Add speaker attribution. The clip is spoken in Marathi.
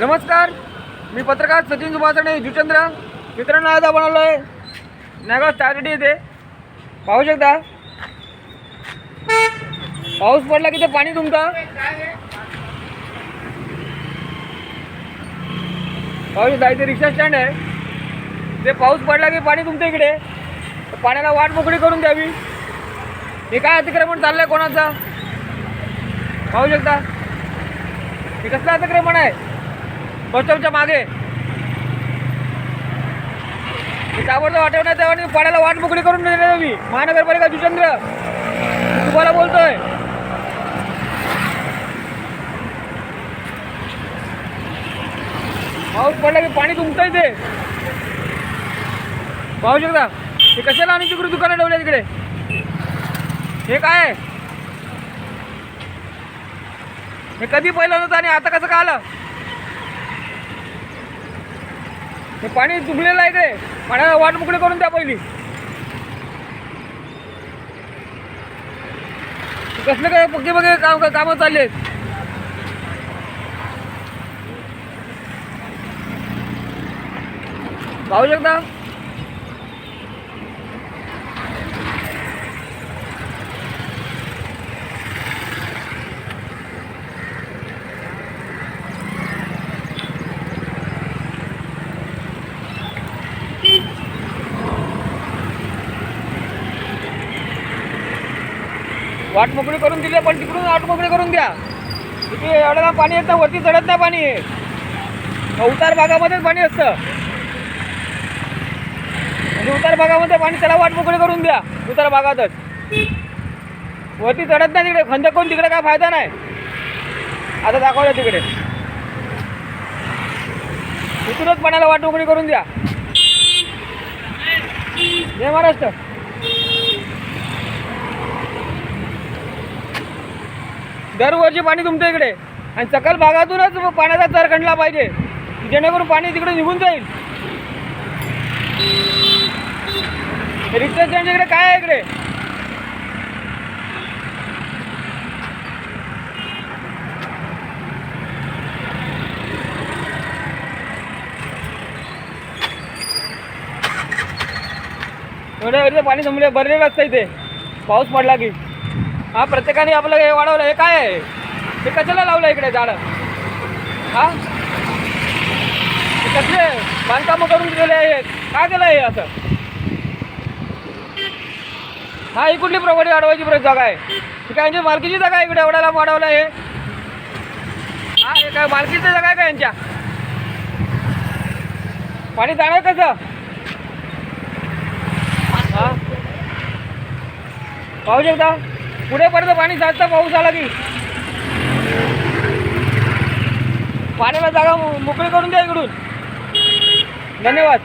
Speaker 1: नमस्कार. मी पत्रकार सचिन सुभाषणे जुचंद्र. मित्रांनो आज आपण आलो आहे नागाव स्टारडी येथे. पाहू शकता? पाऊस पडला की ते पाणी तुमचं? पाहू शकता इथे रिक्षा स्टँड आहे. ते पाऊस पडला की पाणी तुमच्या इकडे. पाण्याला वाट मोकळी करून द्यावी. हे काय अतिक्रमण चाललंय कोणाचं? पाहू शकता. हे कसलं अतिक्रमण आहे? बसच्या मागे. हे ताबडतोब नाही त्यावर आणि पाण्याला वाट मोकळी करून देणार मी महानगरपालिका जुचंद्र तुम्हाला बोलतोय. पाऊस पडला की पाणी तुमचं इथे पाहू शकता हे कशाला आणि तिकडे दुकानं ठेवले तिकडे? हे काय? आहे? हे कधी पहिलं होतं आणि आता कसं का आलं? हे पाणी तुंबलेलं आहे इकडे पाण्याला वाट मोकळी करून द्या पहिली. कसले काय पक्के बघे काम कामं चालले आहेत? पाहू शकता? वाट मोकळी करून दिली पण तिकडून वाट मोकळी करून द्या. तिथे एवढं पाणी येतं वरती चढत नाही पाणी. उतार भागामध्येच पाणी असतं. म्हणजे उतार भागामध्ये पाणी चढा वाट मोकळी करून द्या उतार भागातच. वरती चढत नाही तिकडे खंदक करून तिकडे काय फायदा नाही. आता दाखवलं तिकडे. इथूनच पाण्याला वाट मोकळी करून द्या. जय महाराष्ट्र. दरवर्षी पाणी तुमच्या इकडे. आणि सकल भागातूनच पाण्याचा चर खणला पाहिजे. जेणेकरून पाणी तिकडे निघून जाईल. रिक्षा इकडे काय आहे इकडे? एवढ्या पाणी संपले भरलेलं असतं इथे. पाऊस पडला की. हा प्रत्येकाने आपलं हे वाढवलं हे काय आहे? हे कशाला लावलं इकडे झाडं? हा? कसले बांधकामं करून दिलेले आहेत? काय केलं हे असं? हा ही कुठली प्रॉपर्टी वाढवायची परत जागा आहे? ही काय यांची मालकीची जागा आहे इकडे? एवढ्याला वाढवलं हे? हा हे काय मालकीची जागा आहे का यांच्या? पाणी जाणार कसं? हा? पाहू शकता? पुढेपर्यंत पाणी जास्त पाऊस आला की. पाण्याला जागा मोकळी करून द्या इकडून. धन्यवाद.